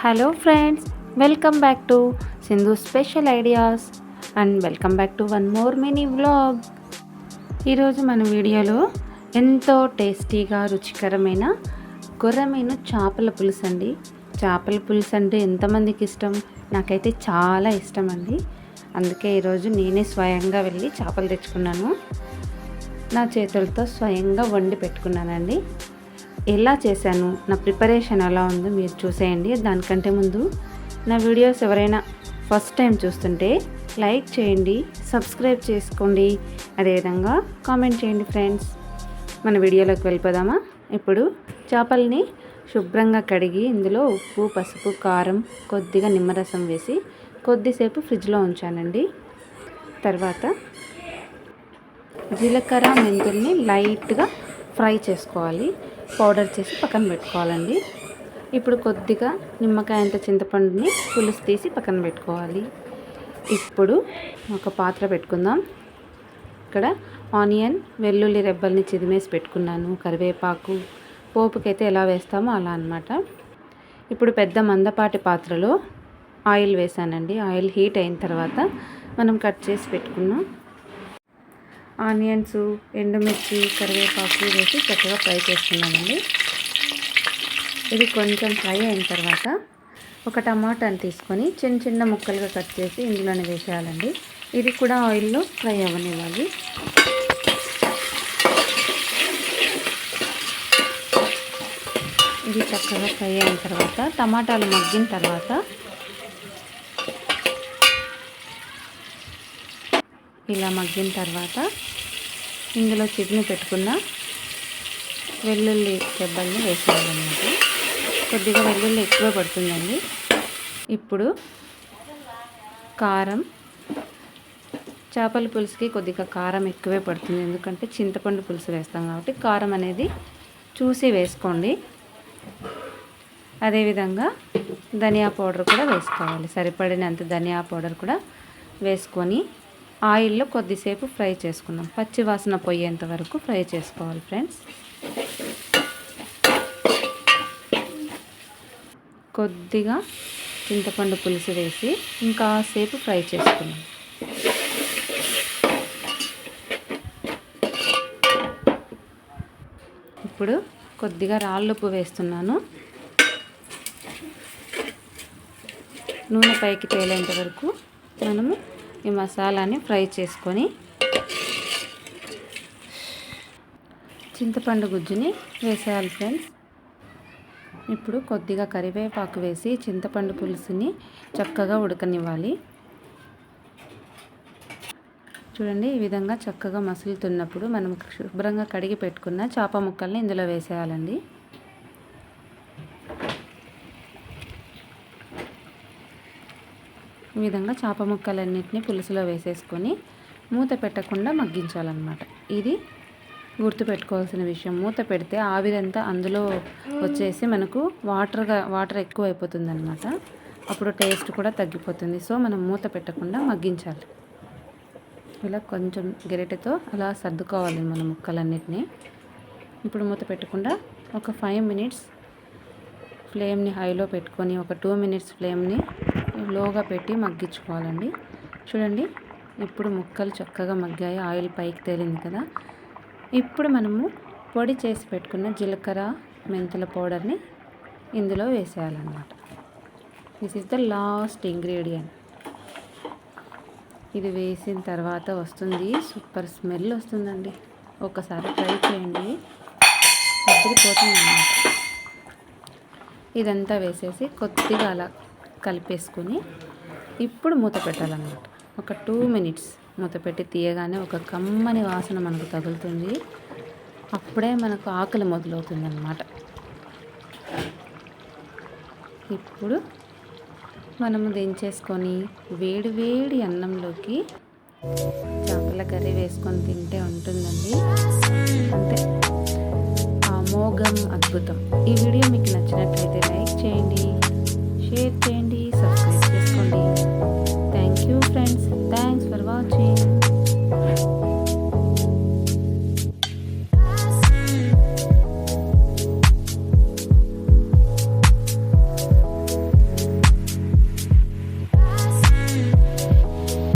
Hello friends welcome back to Sindhu special ideas and welcome back to one more mini vlog. ఈరోజు మన వీడియోలో ఎంతో టేస్టీగా రుచికరమైన కొర్రమీను చేపల పులుసు అండి. చేపల పులుసు అంటే ఎంతమందికి ఇష్టం? నాకైతే చాలా ఇష్టం అండి. అందుకే ఈరోజు నేనే స్వయంగా వెళ్ళి చేపలు తెచ్చుకున్నాను. నా చేతులతో స్వయంగా వండి పెట్టుకున్నానండి. ఎలా చేశాను నా ప్రిపరేషన్ ఎలా ఉందో మీరు చూసేయండి. దానికంటే ముందు నా వీడియోస్ ఎవరైనా ఫస్ట్ టైం చూస్తుంటే లైక్ చేయండి సబ్స్క్రైబ్ చేసుకోండి. అదేవిధంగా కామెంట్ చేయండి ఫ్రెండ్స్. మన వీడియోలోకి వెళ్ళిపోదామా? ఇప్పుడు చేపల్ని శుభ్రంగా కడిగి ఇందులో ఉప్పు పసుపు కారం కొద్దిగా నిమ్మరసం వేసి కొద్దిసేపు ఫ్రిడ్జ్లో ఉంచానండి. తర్వాత జీలకర్ర మెంతుల్ని లైట్గా ఫ్రై చేసుకోవాలి. పౌడర్ చేసి పక్కన పెట్టుకోవాలండి. ఇప్పుడు కొద్దిగా నిమ్మకాయ అంత చింతపండుని పులుసు తీసి పక్కన పెట్టుకోవాలి. ఇప్పుడు ఒక పాత్ర పెట్టుకుందాం. ఇక్కడ ఆనియన్ వెల్లుల్లి రెబ్బల్ని చిదిమేసి పెట్టుకున్నాను. కరివేపాకు పోపుకైతే ఎలా వేస్తామో అలా అనమాట ఇప్పుడు పెద్ద మందపాటి పాత్రలో ఆయిల్ వేసానండి. ఆయిల్ హీట్ అయిన తర్వాత మనం కట్ చేసి పెట్టుకున్నాం ఆనియన్స్ ఎండుమిర్చి కరివేపాకు వేసి చక్కగా ఫ్రై చేసుకున్నామండి. ఇది కొంచెం ఫ్రై అయిన తర్వాత ఒక టమాటాని తీసుకొని చిన్న చిన్న ముక్కలుగా కట్ చేసి ఇందులోనే వేసేయాలండి. ఇది కూడా ఆయిల్లో ఫ్రై అవ్వనివ్వాలి. ఇది చక్కగా ఫ్రై అయిన తర్వాత టమాటాలు మగ్గిన తర్వాత ఇలా మగ్గిన తర్వాత ఇందులో చికెన్ పెట్టుకున్న వెల్లుల్లి దెబ్బల్ని వేసేయాలన్నమాట కొద్దిగా వెల్లుల్లి ఎక్కువ పడుతుందండి. ఇప్పుడు కారం చేపల పులుసుకి కొద్దిగా కారం ఎక్కువే పడుతుంది. ఎందుకంటే చింతపండు పులుసు వేస్తాం కాబట్టి కారం అనేది చూసి వేసుకోండి. అదేవిధంగా ధనియా పౌడర్ కూడా వేసుకోవాలి. సరిపడినంత ధనియా పౌడర్ కూడా వేసుకొని ఆయిల్లో కొద్దిసేపు ఫ్రై చేసుకుందాం. పచ్చి వాసన పోయేంత వరకు ఫ్రై చేసుకోవాలి ఫ్రెండ్స్. కొద్దిగా చింతపండు పులుసు వేసి ఇంకా సేపు ఫ్రై చేసుకుందాం. ఇప్పుడు కొద్దిగా రాళ్ళుప్పు వేస్తున్నాను. నూనె పైకి తేలేంత వరకు మనము ఈ మసాలాని ఫ్రై చేసుకొని చింతపండు గుజ్జుని వేసేయాలి ఫ్రెండ్స్. ఇప్పుడు కొద్దిగా కరివేపాకు వేసి చింతపండు పులుసుని చక్కగా ఉడకనివ్వాలి. చూడండి ఈ విధంగా చక్కగా మసులుతున్నప్పుడు మనం శుభ్రంగా కడిగి పెట్టుకున్న చేప ముక్కల్ని ఇందులో వేసేయాలండి. ఈ విధంగా చేప ముక్కలన్నింటినీ పులుసులో వేసేసుకొని మూత పెట్టకుండా మగ్గించాలన్నమాట. ఇది గుర్తుపెట్టుకోవాల్సిన విషయం. మూత పెడితే ఆవిరంతా అందులో వచ్చేసి మనకు వాటర్గా వాటర్ ఎక్కువ అయిపోతుంది అనమాట అప్పుడు టేస్ట్ కూడా తగ్గిపోతుంది. సో మనం మూత పెట్టకుండా మగ్గించాలి. ఇలా కొంచెం గెరిటతో అలా సర్దుకోవాలి మన ముక్కలన్నిటినీ. ఇప్పుడు మూత పెట్టకుండా ఒక ఫైవ్ మినిట్స్ ఫ్లేమ్ని హైలో పెట్టుకొని ఒక టూ మినిట్స్ ఫ్లేమ్ని లోగా పెట్టి మగ్గించుకోవాలండి. చూడండి ఇప్పుడు ముక్కలు చక్కగా మగ్గాయి ఆయిల్ పైకి తేలింది కదా. ఇప్పుడు మనము పొడి చేసి పెట్టుకున్న జీలకర్ర మెంతుల పౌడర్ని ఇందులో వేసేయాలన్నమాట. This is the last ingredient ఇది వేసిన తర్వాత వస్తుంది సూపర్ స్మెల్ వస్తుందండి. ఒకసారి ట్రై చేయండి. అద్దరిపోతుంది అన్నమాట ఇదంతా వేసేసి కొద్దిగా అలా కలిపేసుకొని ఇప్పుడు మూత పెట్టాలన్నమాట. ఒక టూ మినిట్స్ మూత పెట్టి తీయగానే ఒక కమ్మని వాసన మనకు తగులుతుంది. అప్పుడే మనకు ఆకలి మొదలవుతుంది అన్నమాట ఇప్పుడు మనము దించేసుకొని వేడి వేడి అన్నంలోకి చేపల కర్రీ వేసుకొని తింటే ఉంటుందండి. అంతే అమోఘం అద్భుతం. ఈ వీడియో మీకు నచ్చినట్లయితే రైస్ చేయండి షేర్ చేయండి.